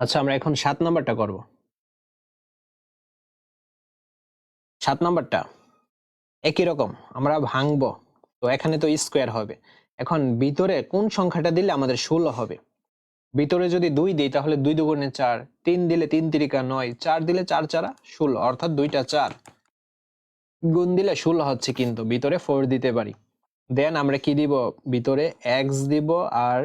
আচ্ছা আমরা এখন সাত নাম্বারটা করব। সাত নাম্বারটা, একই রকম, আমরা ভাঙবো। তো এখানে তো স্কোয়ার হবে। এখন ভিতরে কোন সংখ্যাটা দিলে আমাদের ষোলো হবে? ভিতরে যদি দুই দিই, তাহলে দুই দুগুণে চার, তিন দিলে তিন তিরিকা নয়, চার দিলে চার চারা ষোলো, অর্থাৎ দুইটা চার। গুণ দিলে ষোলো হচ্ছে কিন্তু, ভিতরে ফোর দিতে পারি। দেন আমরা কি দিব? ভিতরে এক্স দিব আর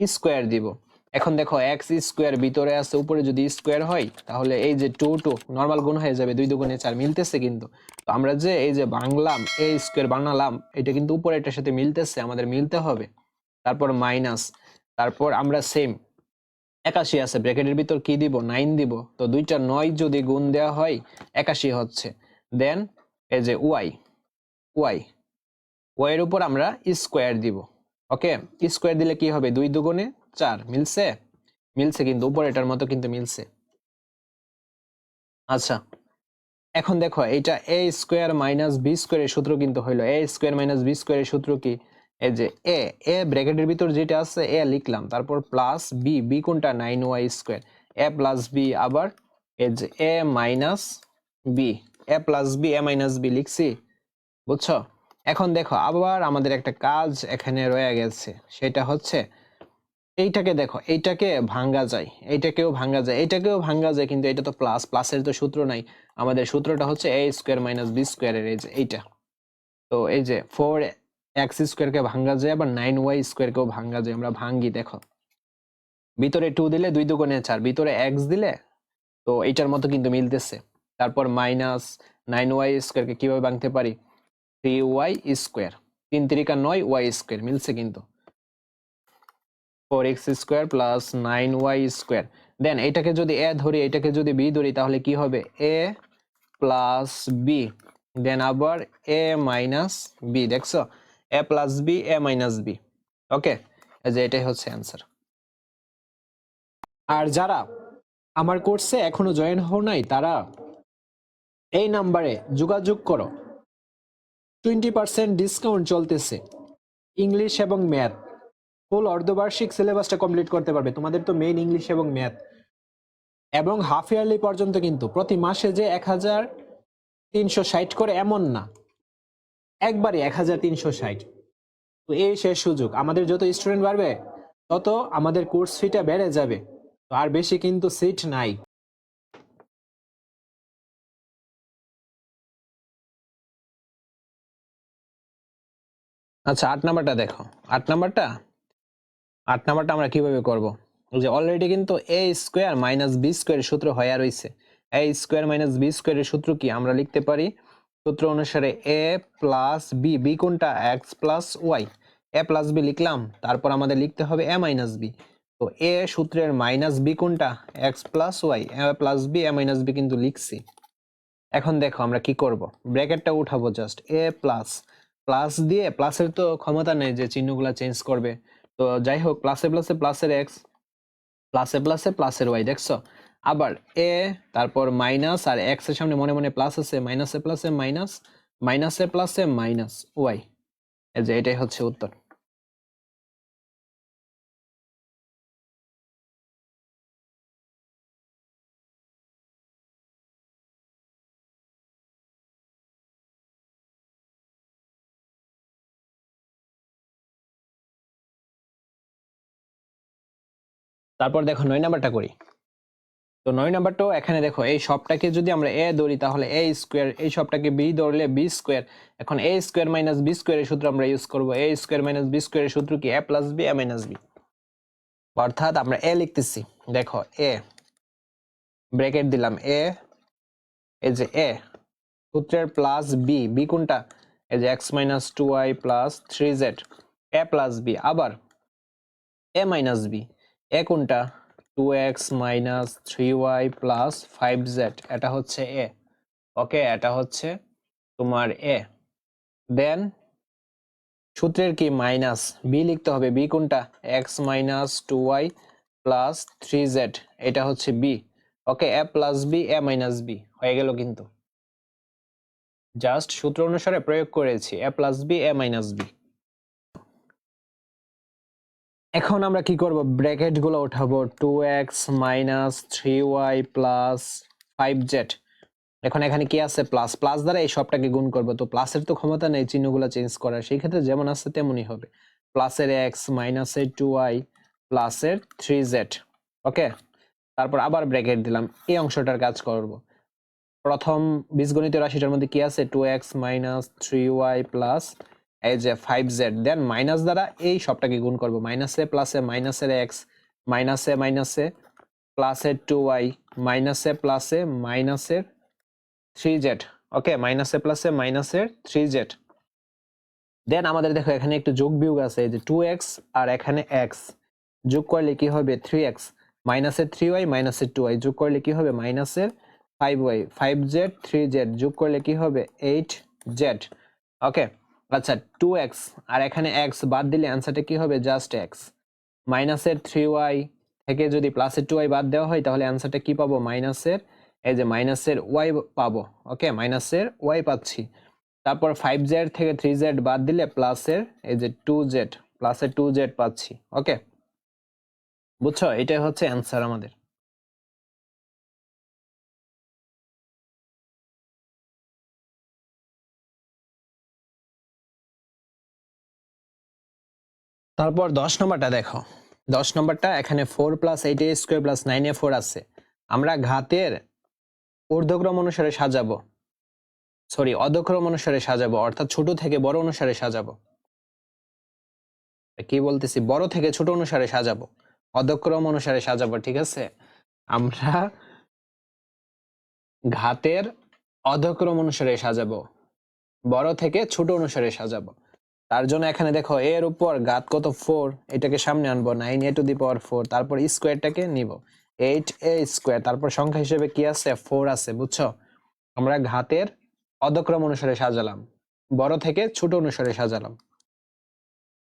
স্কোয়ার দিব। এখন দেখো এক্স স্কোয়ার ভিতরে আছে, উপরে যদি স্কোয়ার হয়, তাহলে এই যে টু টু নর্মাল গুণ হয়ে যাবে দুই দুগুণে চার, মিলতেছে কিন্তু। তো আমরা যে এই যে বাংলাম এ স্কোয়ার বানালাম, এটা কিন্তু উপরে এটার সাথে মিলতেছে, আমাদের মিলতে হবে। তারপর মাইনাস তারপর আমরা সেম একাশি আছে ব্র্যাকেটের ভিতর কি দিব? নাইন দিব। তো দুইটা নয় যদি গুণ দেওয়া হয়, একাশি হচ্ছে। দেন এই যে ওয়াই ওয়াই ওয়াইয়ের উপর আমরা স্কোয়ার দিব। ওকে স্কোয়ার দিলে কি হবে? দুই দুগুণে চার, মিলছে? মিলছে কিন্তু, উপর এটার মতো কিন্তু মিলছে। আচ্ছা এখন দেখো এটা এ স্কোয়ার মাইনাস বি স্কোয়ারের সূত্র কিন্তু হইল। এ স্কোয়ার মাইনাস বি স্কোয়ারের সূত্র কি? এই যে এ এ ব্র্যাকেটের ভিতর যেটা আছে এ লিখলাম। তারপর প্লাস বি বি কোনটা? Nine Y square A plus B আবার, এই যে A minus B A plus B A minus B লিখছি, বুঝছ? এখন দেখো, আবার আমাদের একটা কাজ এখানে রয়ে গেছে। সেটা হচ্ছে এইটাকে দেখো, এইটাকে ভাঙ্গা যায়, এইটাকেও ভাঙ্গা যায়, এইটাকেও ভাঙ্গা যায়, কিন্তু এটা তো প্লাস প্লাসের তো সূত্র নাই। আমাদের সূত্রটা হচ্ছে এ স্কোয়ার মাইনাস বি স্কোয়ারের এই যে এইটা। তো এই যে ফোর এক্স স্কোয়ারকে ভাঙ্গা যায়, আবার নাইন ওয়াই স্কোয়ারকেও ভাঙ্গা যায়, আমরা ভাঙ্গি, দেখো। ভিতরে টু দিলে দুই দুগুণে চার, ভিতরে এক্স দিলে, তো এইটার মতো কিন্তু মিলতেছে। তারপর মাইনাস নাইন ওয়াই স্কোয়ারকে কীভাবে ভাঙতে পারি? থ্রি ওয়াই স্কোয়ার তিন তিরিকা নয় ওয়াই স্কোয়ার মিলছে কিন্তু। Four X square plus nine Y square then এটাকে যদি এ ধরি, এটাকে যদি বি ধরি, তাহলে কি হবে? এ প্লাস বি দেন আবার এ মাইনাস বি দেখছ? A plus B A minus B okay যে এটাই হচ্ছে অ্যান্সার আর যারা আমার কোর্সে এখনও জয়েন হও নাই, তারা এই নাম্বারে যোগাযোগ করো। টোয়েন্টি পার্সেন্ট ডিসকাউন্ট চলতেছে। ইংলিশ এবং ম্যাথ ফুল অর্ধবার্ষিক সিলেবাসটা কমপ্লিট করতে পারবে। তোমাদের তো মেইন ইংলিশ এবং ম্যাথ এবং হাফ ইয়ারলি পর্যন্ত কিন্তু প্রতি মাসে যে এক হাজার তিনশো ষাট করে এমন না। একবারে এক হাজার তিনশো ষাট। তো এই শেষ সুযোগ। আমাদের যত স্টুডেন্ট বাড়বে, তত আমাদের কোর্স ফিটা বেড়ে যাবে। তো আর বেশি কিন্তু সিট নাই। আচ্ছা আট নাম্বারটা দেখো। আট নাম্বারটা আট নাম্বারটা আমরা কীভাবে করব? যে অলরেডি কিন্তু এ স্কোয়ার মাইনাস বি স্কোয়ারের সূত্র হয়ে রয়েছে এ স্কোয়ার মাইনাস বি স্কোয়ারের সূত্র কি আমরা লিখতে পারি? সূত্র অনুসারে এ প্লাস বি বি কোনটা? X plus Y A plus B লিখলাম, তারপর আমাদের লিখতে হবে এ মাইনাস বি তো এ সূত্রের মাইনাস বি কোনটা? X plus Y A plus B A minus B কিন্তু লিখছি। এখন দেখো আমরা কি করব? ব্র্যাকেটটা উঠাবো জাস্ট এ প্লাস প্লাস দিয়ে প্লাসের তো ক্ষমতা নেই যে চিহ্নগুলো চেঞ্জ করবে। তো যাই হোক প্লাসে প্লাসে প্লাসের এক্স প্লাসে প্লাসে প্লাসের ওয়াই দেখছ? আবার এ তারপর মাইনাস আর এক্সের সামনে মনে মনে প্লাস আছে মাইনাসে প্লাসে মাইনাস মাইনাসে প্লাসে মাইনাস ওয়াই এই যে এটাই হচ্ছে উত্তর। তারপর দেখো নয় নাম্বারটা করি। তো নয় নাম্বারটাও এখানে দেখো, এই সবটাকে যদি আমরা এ ধরি তাহলে এ স্কোয়ার এই সবটাকে বি ধরলে বি স্কোয়ার এখন এ স্কোয়ার মাইনাস বি স্কোয়ারের সূত্র আমরা ইউজ করব। এ স্কোয়ার মাইনাস বি স্কোয়ারের সূত্র কি? A plus B A minus B অর্থাৎ আমরা এ লিখতেছি। দেখো এ ব্র্যাকেট দিলাম এ এই যে এ সূত্রের প্লাস বি বি কোনটা? এই যে X minus two Y plus three Z A plus B আবার এ মাইনাস বি এ কোনটা? Two X minus three Y plus five Z এটা হচ্ছে এ। ওকে, এটা হচ্ছে তোমার এ। দেন সূত্রের কি? মাইনাস বি লিখতে হবে। বি কোনটা? X minus two Y plus three Z এটা হচ্ছে B okay, A plus B A minus B হয়ে গেল কিন্তু। জাস্ট সূত্র অনুসারে প্রয়োগ করেছি। A plus B A minus B এখন আমরা কি করব? ব্র্যাকেটগুলো উঠাবো। Two X minus three Y plus five Z এখন এখানে কি আছে? প্লাস প্লাস দ্বারা এই সবটাকে গুণ করব। তো প্লাসের তো ক্ষমতা নেই, চিহ্নগুলো চেঞ্জ করার। সেই ক্ষেত্রে যেমন আছে, তেমনই হবে। প্লাসের এক্স মাইনাসের টু ওয়াই প্লাসের থ্রি জেড ওকে তারপর আবার ব্র্যাকেট দিলাম। এই অংশটার কাজ করব। প্রথম বীজগণিত রাশিটার মধ্যে কি আছে? Two X minus three Y plus এই যে ফাইভ জেড দেন মাইনাস দ্বারা এই সবটাকে গুণ করব। মাইনাসে প্লাসে মাইনাসের এক্স মাইনাসে মাইনাসে প্লাসের টু ওয়াই মাইনাসে প্লাসে মাইনাসের থ্রি জেড ওকে মাইনাসে প্লাসে মাইনাসের থ্রি জেড দেন আমাদের দেখো এখানে একটু যোগ বিয়োগ আছে, এই যে টু এক্স আর এখানে এক্স যোগ করলে কি হবে? থ্রি এক্স মাইনাসের থ্রি ওয়াই মাইনাসের টু ওয়াই যোগ করলে কি হবে? মাইনাসের five Y five Z three Z যোগ করলে কি হবে? এইট জেড ওকে আচ্ছা টু এক্স আর এখানে এক্স বাদ দিলে অ্যান্সারটা কি হবে? জাস্ট এক্স মাইনাসের থ্রি ওয়াই থেকে যদি প্লাসের টু ওয়াই বাদ দেওয়া হয়, তাহলে অ্যান্সারটা কি পাবো? মাইনাসের এই যে মাইনাসের ওয়াই পাবো ওকে মাইনাসের ওয়াই পাচ্ছি। তারপর ফাইভ জেড থেকে থ্রি জেড বাদ দিলে প্লাসের এই যে টু জেড প্লাসের টু জেড পাচ্ছি ওকে বুঝছ? এটাই হচ্ছে অ্যান্সার আমাদের। তারপর দশ নম্বরটা দেখো। দশ নম্বরটা এখানে four plus eight A square plus nine A four আছে। আমরা ঘাতের ঊর্ধ্বক্রম অনুসারে সাজাবো। সরি অধক্রম অনুসারে সাজাবো, অর্থাৎ ছোট থেকে বড় অনুসারে সাজাবো। কি বলতেছি? বড় থেকে ছোট অনুসারে সাজাবো। অধক্রম অনুসারে সাজাবো, ঠিক আছে? আমরা ঘাতের অধক্রম অনুসারে সাজাবো। বড় থেকে ছোট অনুসারে সাজাবো। তার জন্য এখানে দেখো, এর উপর ঘাত কত? ফোর এটাকে সামনে আনব nine A to the power four তারপর স্কোয়ারটাকে নিব। এইট এ স্কোয়ার তারপর সংখ্যা হিসেবে কি আছে? ফোর আছে, বুঝছ? আমরা ঘাতের অধক্রম অনুসারে সাজালাম, বড় থেকে ছোট অনুসারে সাজালাম।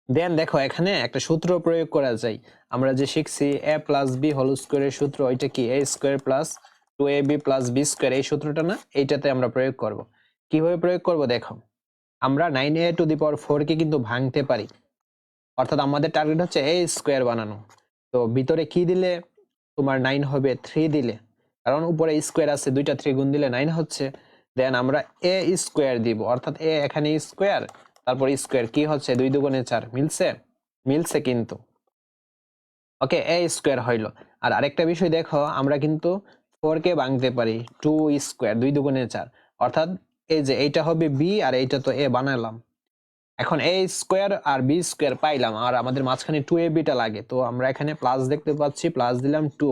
দেন দেখো, এখানে একটা সূত্র প্রয়োগ করা যায়। আমরা যে শিখছি এ প্লাস বি হোল স্কোয়ারের সূত্র, ওইটা কি? A square plus two A B plus B square এই সূত্রটা না? এইটাতে আমরা প্রয়োগ করব। কীভাবে প্রয়োগ করব? দেখো আমরা nine A to the power four কে কিন্তু ভাঙতে পারি। অর্থাৎ আমাদের টার্গেট হচ্ছে এ স্কোয়ার বানানো। তো ভিতরে কি দিলে? তোমার নাইন হবে থ্রি দিলে। কারণ উপরে স্কোয়ার আছে, দুইটা থ্রি গুণ দিলে নাইন হচ্ছে। দেন আমরা এ স্কোয়ার দিব। অর্থাৎ এ এখানে স্কোয়ার তারপর স্কোয়ার কি হচ্ছে? দুই দুগুণে চার। মিলছে? মিলছে কিন্তু। ওকে এ স্কোয়ার হইল। আর আরেকটা বিষয় দেখো, আমরা কিন্তু ফোর কে ভাঙতে পারি। টু স্কোয়ার দুই দুগুণে চার। অর্থাৎ এই যে এইটা হবে বি আর এইটা তো এ বানালাম। এখন এ স্কোয়ার আর বি স্কোয়ার পাইলাম আর আমাদের মাঝখানে টু এ বিটা লাগে। তো আমরা এখানে প্লাস দেখতে পাচ্ছি প্লাস দিলাম টু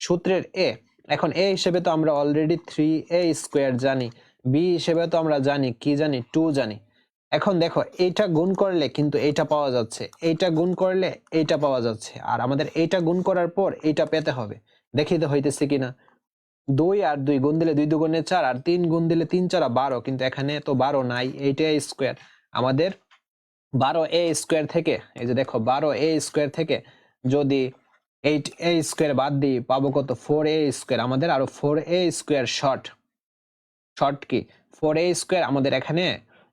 সূত্রের এ এখন এ হিসেবে তো আমরা অলরেডি থ্রি এ স্কোয়ার জানি। বি হিসেবে তো আমরা জানি, কি জানি? টু জানি। এখন দেখো, এইটা গুণ করলে কিন্তু এইটা পাওয়া যাচ্ছে। এইটা গুণ করলে এইটা পাওয়া যাচ্ছে। আর আমাদের এইটা গুণ করার পর এইটা পেতে হবে। দেখিতে হইতেছে কিনা। দুই আর দুই গুণ দিলে দুই দুগুণে চার আর তিন গুণ দিলে তিন চারা বারো, কিন্তু এখানে তো বারো নাই এইটা স্কোয়ার আমাদের বারো এ স্কোয়ার থেকে, এই যে দেখো, বারো এ স্কোয়ার থেকে যদি এইট এ স্কোয়ার বাদ দিই, পাবো কত? ফোর এ স্কোয়ার আমাদের আরও four A square short short কি? ফোর এ স্কোয়ার আমাদের এখানে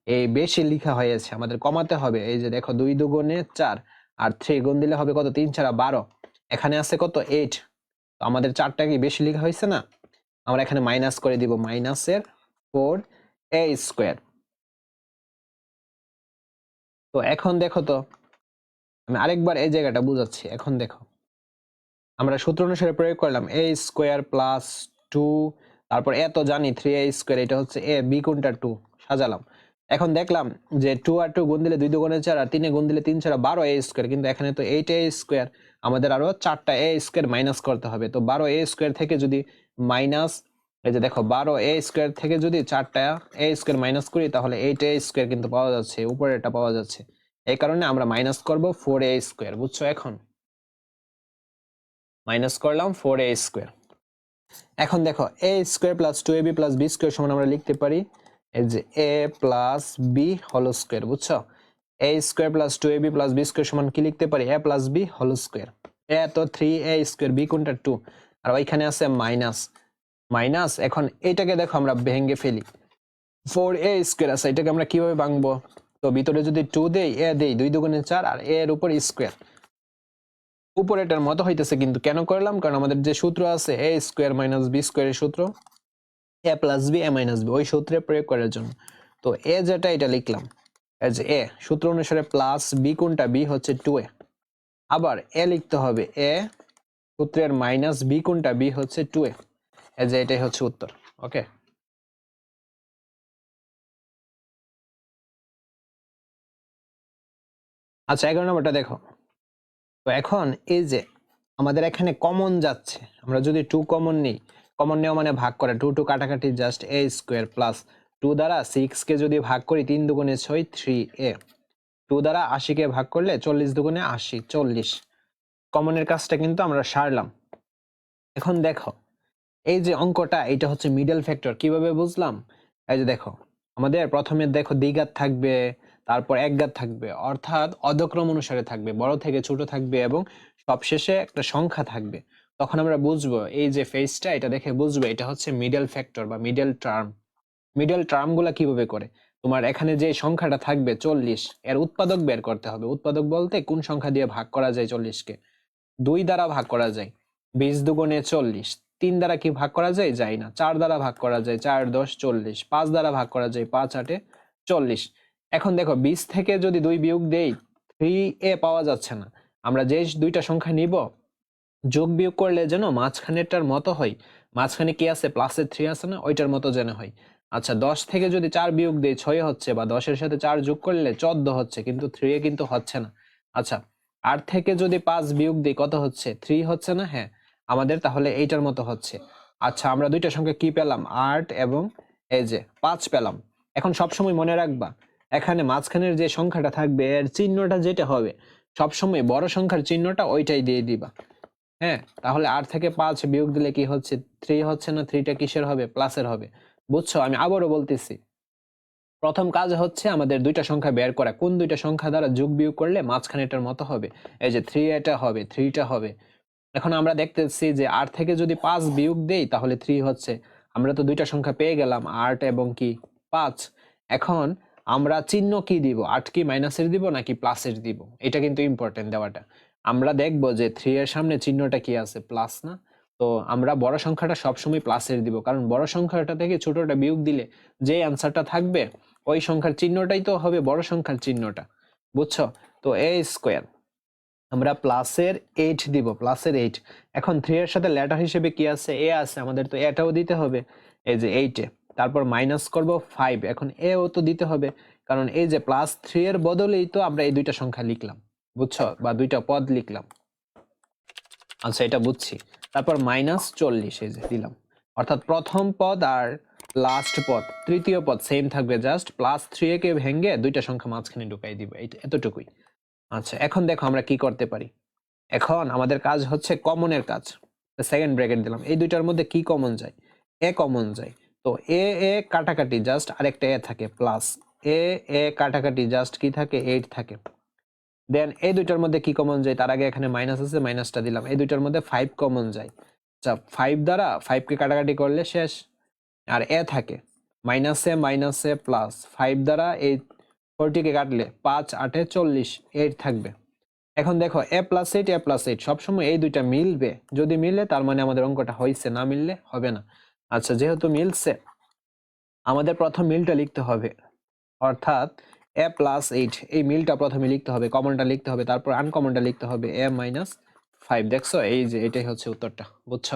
এই বেশি লিখা হয়েছে, আমাদের কমাতে হবে। এই যে দেখো, দুই দুগুণে চার আর থ্রি গুণ দিলে হবে কত? তিন ছাড়া বারো। এখানে আছে কত? এইট আমাদের চারটা কি বেশি লিখা হয়েছে না? আমরা এখানে মাইনাস করে দিব মাইনাসের ফোর এ স্কোয়ার তো এখন দেখো তো, আমি আরেকবার এই জায়গাটা বুঝাচ্ছি, এখন দেখো। আমরা সূত্র অনুসারে প্রয়োগ করলাম এ স্কোয়ার প্লাস টু তারপর এত জানি থ্রি এ স্কোয়ার এটা হচ্ছে এ বি কোনটা টু সাজালাম। এখন দেখলাম যে টু আর টু গুণ দিলে দুই দুগুণে চার, আর তিনে গুণ দিলে তিন ছাড়া বারো এ স্কোয়ার কিন্তু এখানে তো এইট এ স্কোয়ার আমাদের আরও চারটা এ স্কোয়ার মাইনাস করতে হবে। তো বারো এ স্কোয়ার থেকে যদি মাইনাস এই যে দেখো, বারো এ স্কোয়ার থেকে যদি চারটা এ স্কোয়ার মাইনাস করি, তাহলে এইট এ স্কোয়ার কিন্তু পাওয়া যাচ্ছে উপরে এটা পাওয়া যাচ্ছে। এই কারণে আমরা মাইনাস করব ফোর এ স্কোয়ার বুঝছ এখন? মাইনাস করলাম ফোর এ স্কোয়ার এখন দেখো A square plus two A B plus B square সমান আমরা লিখতে পারি, এই যে A plus B whole square বুঝছ? A square plus two A B plus সমান কি লিখতে পারি? A plus B whole square A তো থ্রি এ স্কোয়ার কোনটা? টু আর ওইখানে আছে মাইনাস মাইনাস এখন এইটাকে দেখো আমরা ভেঙে ফেলি। ফোর এ স্কোয়ার আছে, এটাকে আমরা কীভাবে ভাঙবো? তো ভিতরে যদি টু দেই এ দেই, দুই দুগুণে চার, আর এর উপর স্কোয়ার উপরেটার মতো হইতেছে কিন্তু কেন করলাম? কারণ আমাদের যে সূত্র আছে এ স্কোয়ার মাইনাস বি স্কোয়ারের সূত্র A plus B A minus B ওই সূত্রে প্রয়োগ করার জন্য। তো এ যেটা, এটা লিখলাম। যে এ সূত্র অনুসারে প্লাস বি কোনটা? বি হচ্ছে টু এ আবার এ লিখতে হবে এ সূত্রের মাইনাস বি কোনটা? বি হচ্ছে টু এ যে এটাই হচ্ছে উত্তর ওকে আচ্ছা এগারো নম্বরটা দেখো। তো এখন এই যে আমাদের এখানে কমন যাচ্ছে, আমরা যদি টু কমন নিই কমন নেওয়া মানে ভাগ করে টু টু কাটাকাটি just A square plus two দ্বারা সিক্স কে যদি ভাগ করি তিন দুগুণে ছয় থ্রি এ। টু দ্বারা আশিকে ভাগ করলে চল্লিশ দুগুণে আশি, চল্লিশ। কমনের কাজটা কিন্তু আমরা সারলাম। এখন দেখো, এই যে অঙ্কটা এটা হচ্ছে মিডল ফ্যাক্টর কীভাবে বুঝলাম? এই যে দেখো, আমাদের প্রথমে দেখো দ্বিঘাত থাকবে, তারপর একঘাত থাকবে, অর্থাৎ অধক্রম অনুসারে থাকবে, বড় থেকে ছোট থাকবে এবং সবশেষে একটা সংখ্যা থাকবে। তখন আমরা বুঝব, এই যে ফেসটা এটা দেখে বুঝব, এটা হচ্ছে মিডল ফ্যাক্টর বা মিডল টার্ম মিডল টার্মগুলা কীভাবে করে? তোমার এখানে যে সংখ্যাটা থাকবে চল্লিশ, এর উৎপাদক বের করতে হবে। উৎপাদক বলতে কোন সংখ্যা দিয়ে ভাগ করা যায় চল্লিশকে? দুই দ্বারা ভাগ করা যায়। বিশ দুগুণে চল্লিশ, তিন দ্বারা কি ভাগ করা যায়? যায় না। চার দ্বারা ভাগ করা যায়, চার, দশ, চল্লিশ। পাঁচ দ্বারা ভাগ করা যায়, পাঁচ, আটে চল্লিশ। এখন দেখো, বিশ থেকে যদি দুই বিয়োগ দেই থ্রি এ পাওয়া যাচ্ছে না। আমরা যে দুইটা সংখ্যা নিব, যোগ বিয়োগ করলে যেন মাঝখানেরটার মতো হয়। মাঝখানে কি আছে? প্লাসের থ্রি আছে না? ওইটার মতো যেন হয়। আচ্ছা দশ থেকে যদি চার বিয়োগ দেই ছয় হচ্ছে বা দশের সাথে চার যোগ করলে চোদ্দ হচ্ছে, কিন্তু থ্রি এ কিন্তু হচ্ছে না। আচ্ছা আট থেকে যদি পাঁচ বিয়োগ দিই কত হচ্ছে? থ্রি হচ্ছে না? হ্যাঁ আমাদের তাহলে এইটার মতো হচ্ছে। আচ্ছা আমরা দুইটা সংখ্যা কি পেলাম? আট এবং এই যে পাঁচ পেলাম। এখন সবসময় মনে রাখবা, এখানে মাঝখানের যে সংখ্যাটা থাকবে, এর চিহ্নটা যেটা হবে, সবসময় বড় সংখ্যার চিহ্নটা ওইটাই দিয়ে দিবা। হ্যাঁ তাহলে আট থেকে পাঁচ বিয়োগ দিলে কি হচ্ছে? থ্রি হচ্ছে না? থ্রিটা কিসের হবে? প্লাসের হবে। বুঝছ? আমি আবারও বলতেছি। প্রথম কাজ হচ্ছে আমাদের দুইটা সংখ্যা বের করা। কোন দুইটা সংখ্যা দ্বারা যোগ বিয়োগ করলে মাঝখানেটার মতো হবে? এই যে থ্রি এটা হবে থ্রিটা হবে। এখন আমরা দেখতেছি যে আট থেকে যদি পাঁচ বিয়োগ দেই, তাহলে থ্রি হচ্ছে। আমরা তো দুইটা সংখ্যা পেয়ে গেলাম, আট এবং কি? পাঁচ। এখন আমরা চিহ্ন কি দিব? আট কি মাইনাসের দিব নাকি প্লাসের দিব? এটা কিন্তু ইম্পর্টেন্ট দেওয়াটা। আমরা দেখব যে থ্রি এর সামনে চিহ্নটা কি আছে? প্লাস না? তো আমরা বড় সংখ্যাটা সবসময় প্লাসের দিব। কারণ বড় সংখ্যাটা থেকে ছোটটা বিয়োগ দিলে যে অ্যান্সারটা থাকবে, ওই সংখ্যার চিহ্নটাই তো হবে বড় সংখ্যার চিহ্নটা। বুঝছ? তো এ স্কোয়ার আমরা প্লাসের এইট দিব প্লাসের এইট এখন থ্রি এর সাথে লেটার হিসেবে কি আছে? এ আছে, আমাদের তো এটাও দিতে হবে। এই যে এইটে তারপর মাইনাস করব ফাইভ এখন এও তো দিতে হবে। কারণ এই যে প্লাস থ্রি এর বদলেই তো আমরা এই দুইটা সংখ্যা লিখলাম। বুঝছ? বা দুইটা পদ লিখলাম। আচ্ছা এটা বুঝছি। তারপর মাইনাস চল্লিশ, এই যে দিলাম। অর্থাৎ প্রথম পদ আর লাস্ট পদ, তৃতীয় পদ সেম থাকবে জাস্ট প্লাস থ্রি কে ভেঙে দুইটা সংখ্যা মাঝখানে ঢুকাই দিব এতটুকুই। আচ্ছা এখন দেখো আমরা কি করতে পারি। এখন আমাদের কাজ হচ্ছে কমনের কাজ। সেকেন্ড ব্র্যাকেট দিলাম। এই দুইটার মধ্যে কি কমন যায়? এ কমন যায়। তো এ এ কাটাকাটি জাস্ট আরেকটা এ থাকে প্লাস এ এ কাটাকাটি জাস্ট কি থাকে? এইট থাকে। দেন এই দুইটার মধ্যে কি কমন যায়? তার আগে এখানে মাইনাস আছে মাইনাসটা দিলাম। এই দুইটার মধ্যে ফাইভ কমন যায়। আচ্ছা ফাইভ দ্বারা ফাইভকে কাটাকাটি করলে শেষ। আর এ থাকে। মাইনাসে মাইনাসে প্লাস ফাইভ দ্বারা এই ফোরটিকে কাটলে পাঁচ, আটে চল্লিশ এইট থাকবে। এখন দেখো A plus eight A plus eight সবসময় এই দুইটা মিলবে। যদি মিলে, তার মানে আমাদের অঙ্কটা হয়েছে না মিললে হবে না। আচ্ছা যেহেতু মিলছে, আমাদের প্রথম মিলটা লিখতে হবে। অর্থাৎ এ প্লাস এইট এই মিলটা প্রথমে লিখতে হবে কমনটা লিখতে হবে, তারপর আনকমনটা লিখতে হবে এ মাইনাস ফাইভ দেখছ? এই যে, এটাই হচ্ছে উত্তরটা, বুঝছ?